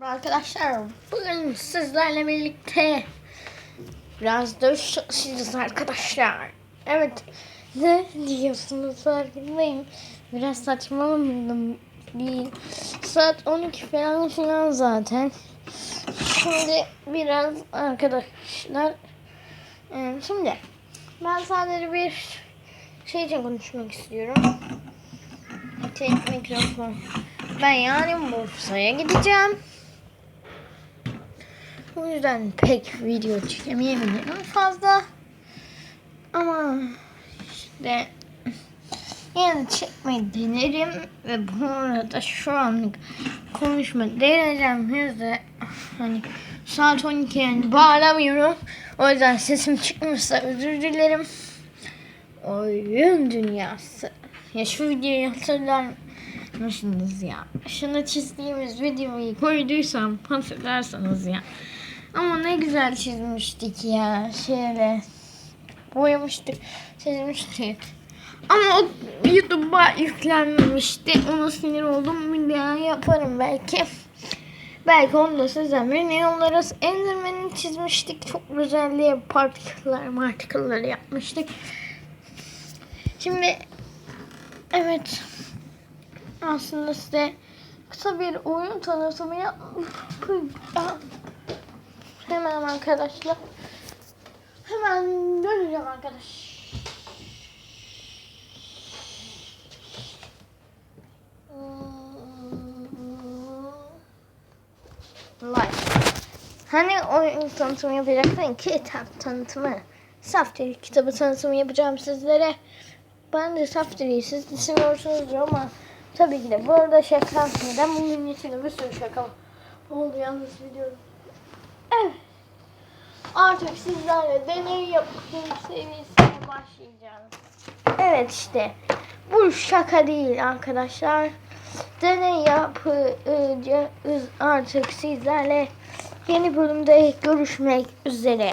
Arkadaşlar bugün sizlerle birlikte biraz dövüş çalışacağız arkadaşlar. Evet ne diyorsunuz farkındayım. Biraz saçmalamadım değil. Saat 12 falan filan zaten. Şimdi biraz arkadaşlar e, şimdi ben sadece bir şey için konuşmak istiyorum. Tek mikrofon. Ben yarın Bursa'ya gideceğim. O yüzden pek video çekemeyebilirim fazla. Ama işte yine çekmeyi denerim. Ve bu arada şu anlık konuşma deneyeceğim. Yüzde hani saat 12 yani bağlamıyorum. O yüzden sesim çıkmışsa özür dilerim. Oyun dünyası. Ya şu videoyu hatırlar mısınız ya? Şunu çizdiğimiz videoyu koyduysam hatırlarsanız ya. Ama ne güzel çizmiştik ya. Şöyle boyamıştık, çizmiştik. Ama o YouTube'a yüklenmemişti. Ona sinir oldum. Bir daha yaparım belki. Belki onu da size bir yollarız. Enderman'i çizmiştik. Çok güzel diye partiküller, martiküller yapmıştık. Şimdi evet aslında size kısa bir oyun tanıtımı yapacağım. Arkadaşlar. Hemen döneceğim arkadaş. Like. Hani oyun tanıtımı yapacaksın? Kitap tanıtımı. Saftir kitabı tanıtımı yapacağım sizlere. Ben de Saftir'i siz de seviyorsunuz ama tabii ki de bu arada şaka neden bunun içinde bir sürü şaka oldu yalnız biliyorum. Evet. Artık sizlerle deney yapım serisine başlayacağız. Evet işte. Bu şaka değil arkadaşlar. Deney yapacağız artık sizlerle. Yeni bölümde görüşmek üzere.